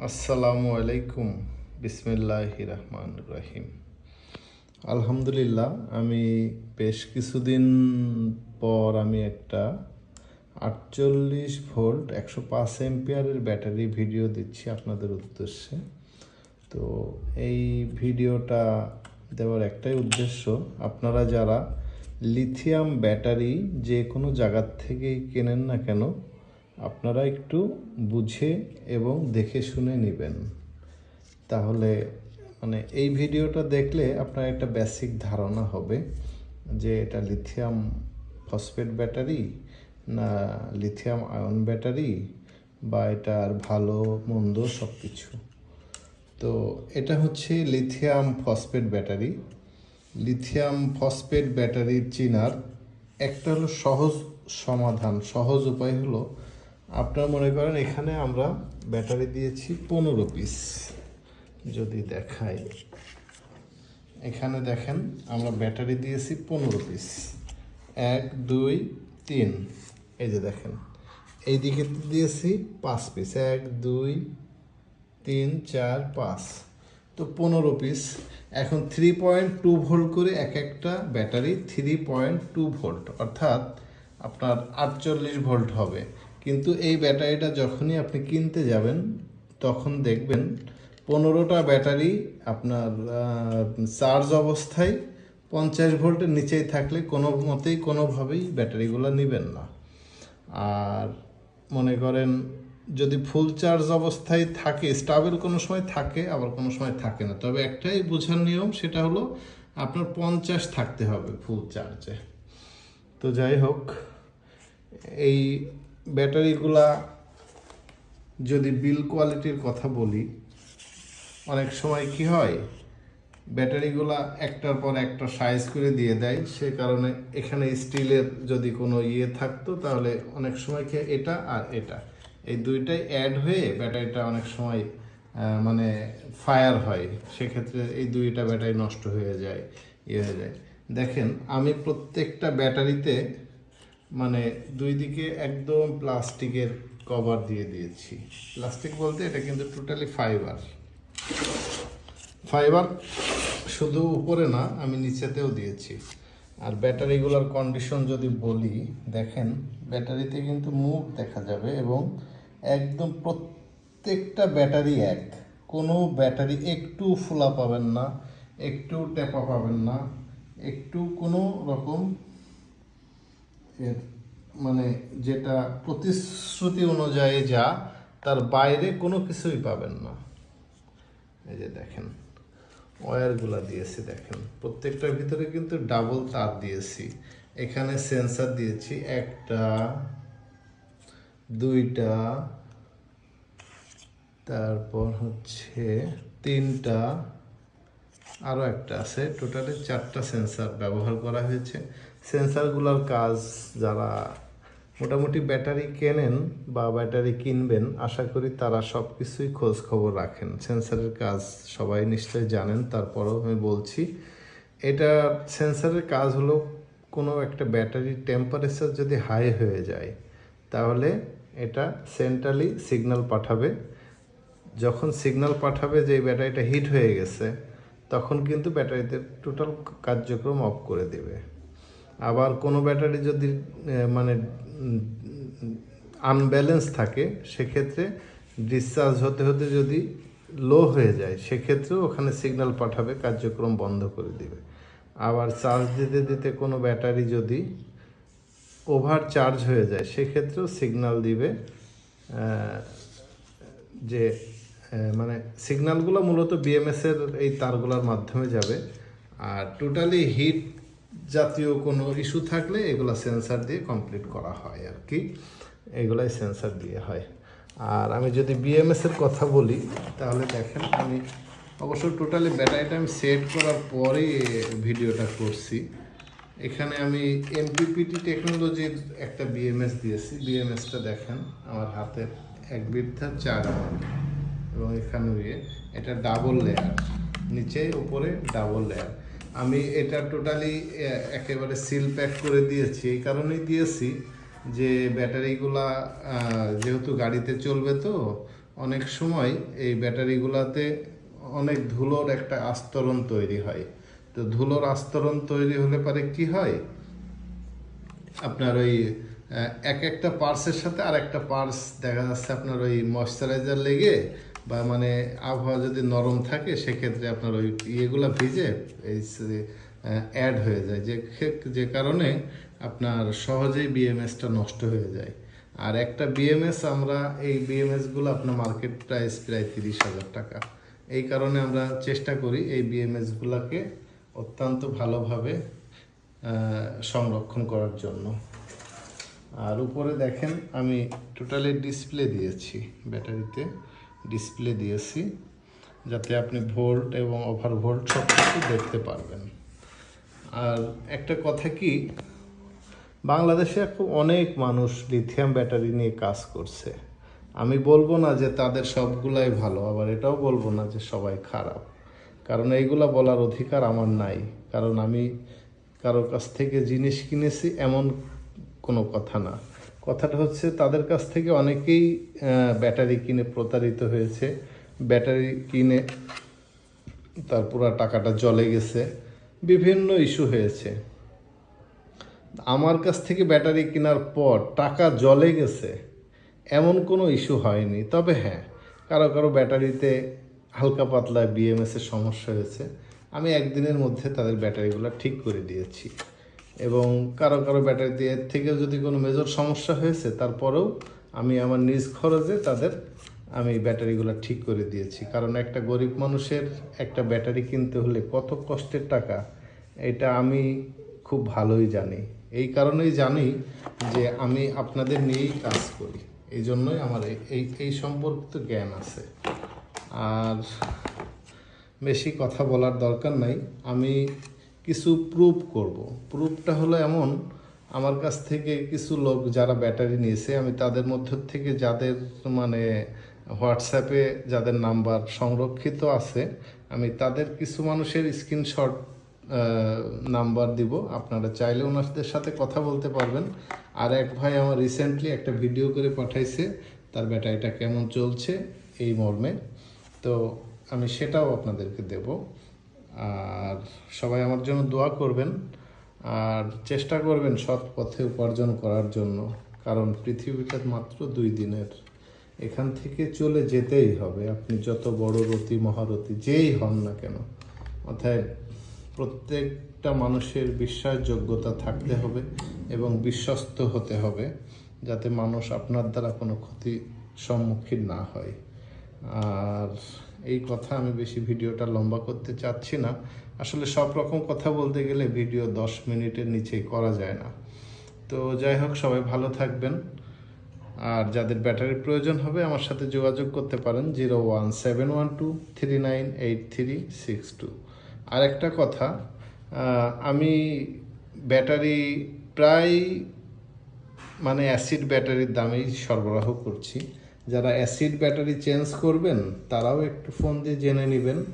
আসসালামু আলাইকুম। বিসমিল্লাহ রহমান রহিম। আলহামদুলিল্লাহ, আমি বেশ কিছুদিন পর আমি একটা আটচল্লিশ ভোল্ট একশো পাঁচ এম্পিয়ারের ব্যাটারি ভিডিও দিচ্ছি আপনাদের উদ্দেশ্যে। তো এই ভিডিওটা দেওয়ার একটাই উদ্দেশ্য, আপনারা যারা লিথিয়াম ব্যাটারি যে কোনো জায়গার থেকেই কেনেন না কেন আপনারা একটু বুঝে এবং দেখে শুনে নেবেন। তাহলে মানে এই ভিডিওটা দেখলে আপনার একটা বেসিক ধারণা হবে যে এটা লিথিয়াম ফসফেট ব্যাটারি না লিথিয়াম আয়ন ব্যাটারি বা এটার ভালো মন্দ সব কিছু তো এটা হচ্ছে lithium phosphate battery lithium phosphate ব্যাটারির চিনার একটা হলো সহজ সমাধান, সহজ উপায় হলো আপনার মনে করেন এখানে আমরা ব্যাটারি দিয়েছি পনেরো পিস যদি দেখাই। এখানে দেখেন, আমরা ব্যাটারি দিয়েছি পনেরো পিস এক, দুই, তিন। এই যে দেখেন, এই দিকে দিয়েছি পাঁচ পিস এক, দুই, তিন, চার, পাঁচ। তো পনেরো পিস এখন থ্রি পয়েন্ট টু ভোল্ট করে এক একটা battery three point two volt অর্থাৎ আপনার আটচল্লিশ ভোল্ট হবে। কিন্তু এই ব্যাটারিটা যখনই আপনি কিনতে যাবেন, তখন দেখবেন পনেরোটা ব্যাটারি আপনার চার্জ অবস্থায় পঞ্চাশ ভোল্টের নিচেই থাকলে কোনো মতেই কোনোভাবেই ব্যাটারিগুলো নেবেন না। আর মনে করেন যদি ফুল চার্জ অবস্থায় থাকে স্টাবেল কোনো সময় থাকে, আবার কোনো সময় থাকে না। তবে একটাই বোঝার নিয়ম, সেটা হলো আপনার পঞ্চাশ থাকতে হবে ফুল চার্জে তো যাই হোক, এই ব্যাটারিগুলা যদি বিল কোয়ালিটির কথা বলি, অনেক সময় কি হয়, ব্যাটারিগুলা একটার পর একটা সাইজ করে দিয়ে দেয়, সে কারণে এখানে স্টিলের যদি কোনো ইয়ে থাকতো, তাহলে অনেক সময় কি এটা আর এটা। এই দুইটাই অ্যাড হয়ে ব্যাটারিটা অনেক সময় মানে ফায়ার হয়। সেক্ষেত্রে এই দুইটা ব্যাটারি নষ্ট হয়ে যায় ইয়ে হয়ে যায়। দেখেন, আমি প্রত্যেকটা ব্যাটারিতে মানে দুই দিকে একদম প্লাস্টিকের কভার দিয়ে দিয়েছি। প্লাস্টিক বলতে এটা কিন্তু টোটালি ফাইবার ফাইবার শুধু উপরে না, আমি নিচেতেও দিয়েছি। আর ব্যাটারিগুলোর কন্ডিশন যদি বলি, দেখেন ব্যাটারিতে কিন্তু মুখ দেখা যাবে এবং একদম প্রত্যেকটা ব্যাটারি এক। কোনো ব্যাটারি একটু ফোলা পাবেন না, একটু টেপা পাবেন না, একটু কোনো রকম এর মানে যেটা প্রতিশ্রুতি অনুযায়ী যা, তার বাইরে কোনো কিছুই পাবেন না। এই যে দেখেন, ওয়্যারগুলা দিয়েছি দেখেন। প্রত্যেকটার ভিতরে কিন্তু ডাবল তার দিয়েছি। এখানে সেন্সার দিয়েছি একটা, দুইটা, তারপর হচ্ছে তিনটা আরও একটা আছে। টোটালি চারটা সেন্সার ব্যবহার করা হয়েছে। সেন্সারগুলোর কাজ যারা মোটামুটি ব্যাটারি কেনেন বা ব্যাটারি কিনবেন, আশা করি তারা সব কিছুই খোঁজ খবর রাখেন। সেন্সারের কাজ সবাই নিশ্চয়ই জানেন, তারপরেও আমি বলছি, এটা সেন্সারের কাজ হলো কোনো একটা ব্যাটারির টেম্পারেচার যদি হাই হয়ে যায়, তাহলে এটা সেন্ট্রালি সিগনাল পাঠাবে। যখন সিগনাল পাঠাবে যে ব্যাটারিটা হিট হয়ে গেছে, তখন কিন্তু ব্যাটারিতে টোটাল কার্যক্রম অফ করে দেবে। আবার কোনো ব্যাটারি যদি মানে আনব্যালেন্স থাকে, সেক্ষেত্রে ডিসচার্জ হতে হতে যদি লো হয়ে যায়, সেক্ষেত্রেও ওখানে সিগন্যাল পাঠাবে, কার্যক্রম বন্ধ করে দিবে। আবার চার্জ দিতে দিতে কোনো ব্যাটারি যদি ওভার চার্জ হয়ে যায়, সেক্ষেত্রেও সিগন্যাল দিবে যে মানে সিগন্যালগুলো মূলত বিএমএস এর এই তারগুলোর মাধ্যমে যাবে। আর টোটালি হিট জাতীয় কোনো ইস্যু থাকলে এগুলো সেন্সার দিয়ে কমপ্লিট করা হয় আর কি। এগুলাই সেন্সার দিয়ে হয়। আর আমি যদি বিএমএস এর কথা বলি, তাহলে দেখেন আমি অবশ্য টোটালি ব্যাটারিটা আমি সেট করার পরেই ভিডিওটা করছি। এখানে আমি এমপিপিটি টেকনোলজির একটা বিএমএস দিয়েছি। বিএমএসটা দেখেন, আমার হাতের এক বিদ্ধা চার এবং এখানে এটা ডাবল লেয়ার নিচে, উপরে ডাবল লেয়ার আমি এটা টোটালি একেবারে সিল প্যাক করে দিয়েছি। এই কারণেই দিয়েছি যে ব্যাটারিগুলা যেহেতু গাড়িতে চলবে তো, অনেক সময় এই ব্যাটারিগুলাতে অনেক ধুলোর একটা আস্তরণ তৈরি হয়। তো ধুলোর আস্তরণ তৈরি হলে পরে কি হয়? আপনার ওই এক একটা পার্সের সাথে আর একটা পার্স দেখা যাচ্ছে আপনার ওই ময়শ্চারাইজার লেগে বা মানে আবহাওয়া যদি নরম থাকে, সেক্ষেত্রে আপনার ওই ইয়েগুলো ভিজে এই অ্যাড হয়ে যায়। যে যে কারণে আপনার সহজেই বিএমএসটা নষ্ট হয়ে যায়। আর একটা বিএমএস আমরা, এই বিএমএসগুলো আপনার মার্কেট প্রাইস প্রায় তিরিশ হাজার টাকা। এই কারণে আমরা চেষ্টা করি এই বিএমএসগুলোকে অত্যন্ত ভালোভাবে সংরক্ষণ করার জন্য। আর উপরে দেখেন, আমি টোটালি ডিসপ্লে দিয়েছি ব্যাটারিতে। ডিসপ্লে দিয়েছি, যাতে আপনি ভোল্ট এবং ওভার ভোল্ট সব কিছু দেখতে পারবেন। আর একটা কথা কি, বাংলাদেশে এখন অনেক মানুষ লিথিয়াম ব্যাটারি নিয়ে কাজ করছে। আমি বলব না যে তাদের সবগুলাই ভালো, আবার এটাও বলব না যে সবাই খারাপ। কারণ এইগুলা বলার অধিকার আমার নাই। কারণ আমি কারোর কাছ থেকে জিনিস কিনেছি এমন কোনো কথা না। কথাটা হচ্ছে তাদের কাছ থেকে অনেকেই ব্যাটারি কিনে প্রতারিত হয়েছে। ব্যাটারি কিনে তার পুরো টাকাটা জলে গেছে। বিভিন্ন ইস্যু হয়েছে। আমার কাছ থেকে ব্যাটারি কেনার পর টাকা জলে গেছে। এমন কোনো ইস্যু হয়নি। তবে হ্যাঁ কারও কারও ব্যাটারিতে হালকা পাতলা বিএমএস এর সমস্যা হয়েছে। আমি একদিনের মধ্যে তাদের ব্যাটারিগুলো ঠিক করে দিয়েছি। এবং কারও কারও ব্যাটারিতে এর থেকে যদি কোনো মেজর সমস্যা হয়েছে, তারপরেও আমি আমার নিজ খরচে তাদের আমি ব্যাটারিগুলো ঠিক করে দিয়েছি। কারণ একটা গরিব মানুষের একটা ব্যাটারি কিনতে হলে কত কষ্টের টাকা, এটা আমি খুব ভালোই জানি। এই কারণেই জানি যে আমি আপনাদের নিয়েই কাজ করি। এই জন্যই আমার এই এই সম্পর্কিত জ্ঞান আছে। আর বেশি কথা বলার দরকার নাই। আমি কিছু প্রুফ করব। প্রুফটা হলো এমন, আমার কাছ থেকে কিছু লোক যারা ব্যাটারি নিয়েছে, আমি তাদের মধ্য থেকে যাদের মানে হোয়াটসঅ্যাপে যাদের নাম্বার সংরক্ষিত আছে, আমি তাদের কিছু মানুষের স্ক্রিনশট নাম্বার দিব। আপনারা চাইলে ওনাদের সাথে কথা বলতে পারবেন। আর এক ভাই আমার রিসেন্টলি একটা ভিডিও করে পাঠাইছে, তার ব্যাটারিটা কেমন চলছে এই মর্মে। তো আমি সেটাও আপনাদেরকে দেব। আর সবাই আমার জন্য দোয়া করবেন আর চেষ্টা করবেন সৎ পথে উপার্জন করার জন্য, কারণ পৃথিবীটা মাত্র দুই দিনের। এখান থেকে চলে যেতেই হবে, আপনি যত বড় রতি মহারথী যেই হন না কেন, অর্থাৎ প্রত্যেকটা মানুষের বিশ্বাসযোগ্যতা থাকতে হবে এবং বিশ্বস্ত হতে হবে, যাতে মানুষ আপনার দ্বারা কোনো ক্ষতি সম্মুখীন না হয়। আর এই কথা আমি বেশি ভিডিওটা লম্বা করতে চাচ্ছি না। আসলে সব রকম কথা বলতে গেলে ভিডিও দশ মিনিটের নিচেই করা যায় না। তো যাই হোক, সবাই ভালো থাকবেন। আর যাদের ব্যাটারির প্রয়োজন হবে আমার সাথে যোগাযোগ করতে পারেন zero one seven one two three nine eight three six two. আর একটা কথা আমি ব্যাটারি প্রায় মানে অ্যাসিড ব্যাটারির দামেই সরবরাহ করছি। যারা অ্যাসিড ব্যাটারি চেঞ্জ করবেন, তারাও একটু ফোন দিয়ে জেনে নেবেন।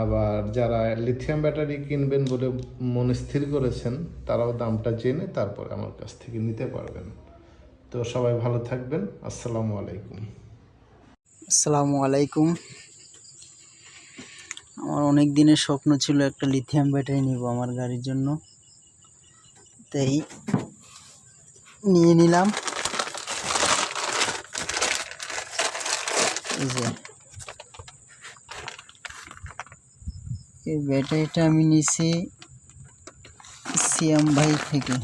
আবার যারা লিথিয়াম ব্যাটারি কিনবেন বলে মনে স্থির করেছেন, তারাও দামটা জেনে তারপরে আমার কাছ থেকে নিতে পারবেন। তো সবাই ভালো থাকবেন। আসসালামু আলাইকুম। আসসালামু আলাইকুম। আমার অনেক দিনের স্বপ্ন ছিল একটা লিথিয়াম ব্যাটারি নিব আমার গাড়ির জন্য। তাই নিয়ে নিলাম। এই যে। এই ব্যাটারিটা আমি নিছি সিয়াম ভাই থেকে।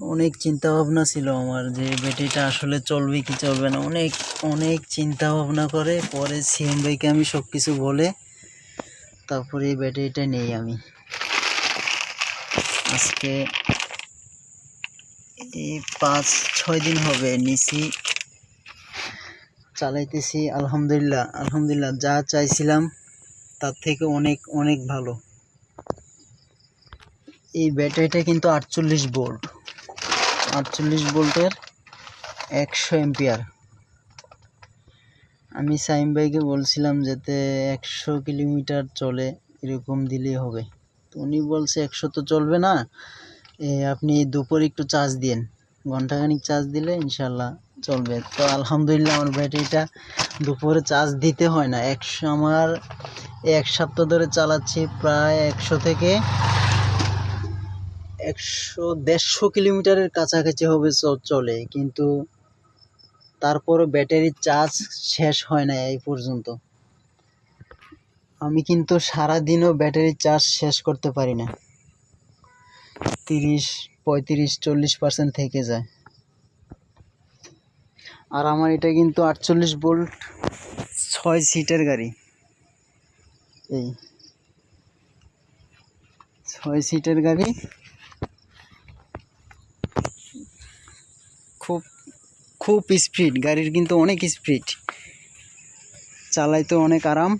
অনেক চিন্তা ভাবনা ছিল আমার যে ব্যাটারিটা আসলে চলবে কি চলবে না। অনেক অনেক চিন্তা ভাবনা করে, পরে সিএম ভাইকে আমি সব কিছু বলে তারপরে এই ব্যাটারিটা নেই আমি। আজকে পাঁচ, ছয় দিন হবে নিছি। চালাইতেছি, আলহামদুলিল্লাহ আলহামদুলিল্লাহ, যা চাইছিলাম তার থেকে অনেক অনেক ভালো। এই ব্যাটারিটা কিন্তু আটচল্লিশ ভোল্ট। আটচল্লিশ ভোল্টের একশো এম্পিয়ার আমি সাইম ভাইকে বলছিলাম যাতে একশো কিলোমিটার চলে, এরকম দিলেই হবে। তো উনি বলছে, একশো তো চলবে না। আপনি দুপুরে একটু চার্জ দিন ঘন্টাখানিক চার্জ দিলে ইনশাল্লাহ চলবে। তো আলহামদুলিল্লাহ আমার ব্যাটারিটা দুপুরে চার্জ দিতে হয় না। একশো, আমার এক সপ্তাহ ধরে চালাচ্ছি প্রায় একশো থেকে একশো দেড়শো কিলোমিটারের কাছাকাছি হবে চলে। কিন্তু তারপরও ব্যাটারির চার্জ শেষ হয় না এই পর্যন্ত। আমি কিন্তু সারাদিনও ব্যাটারির চার্জ শেষ করতে পারি না। তিরিশ, পঁয়ত্রিশ, চল্লিশ পার্সেন্ট থেকে যায়। আর আমার এটা কিন্তু আটচল্লিশ ভোল্ট ছয় সিটের গাড়ি। এই। ছয় সিটের গাড়ি। খুব খুব স্পিড গাড়ির কিন্তু অনেক স্পিড চালাইতে অনেক আরাম।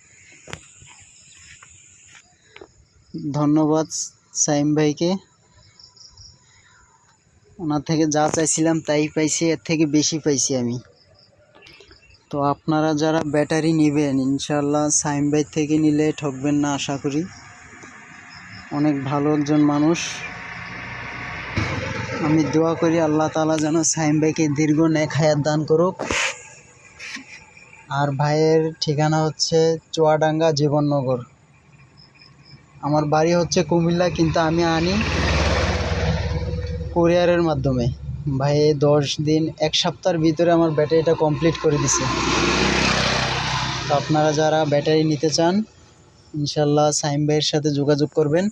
ধন্যবাদ সাইম ভাইকে। ওনার থেকে যা চাইছিলাম তাই পাইছি, এর থেকে বেশি পাইছি আমি। তো আপনারা যারা ব্যাটারি নেবেন ইনশাল্লাহ সাইম থেকে নিলে ঠকবেন না আশা করি। অনেক ভালো একজন মানুষ। আমি দোয়া করি আল্লাহ তাআলা যেন সাইম ভাইকে দীর্ঘ নেক হায়াত দান করুক। আর ভাইয়ের ঠিকানা হচ্ছে চুয়াডাঙ্গা জীবননগর। আমার বাড়ি হচ্ছে কুমিল্লা, কিন্তু আমি আনি কুরিয়ারের মাধ্যমে। ভাই দশ দিন, এক সপ্তাহের ভিতরে আমার ব্যাটারিটা কমপ্লিট করে দিছে। তো আপনারা যারা ব্যাটারি নিতে চান, ইনশাল্লাহ সাইম ভাইয়ের সাথে যোগাযোগ করবেন।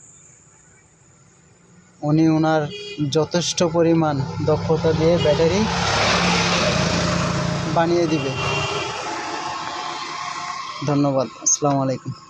উনি ওনার যথেষ্ট পরিমাণ দক্ষতা দিয়ে ব্যাটারি বানিয়ে দিবে। ধন্যবাদ। আসসালামু আলাইকুম।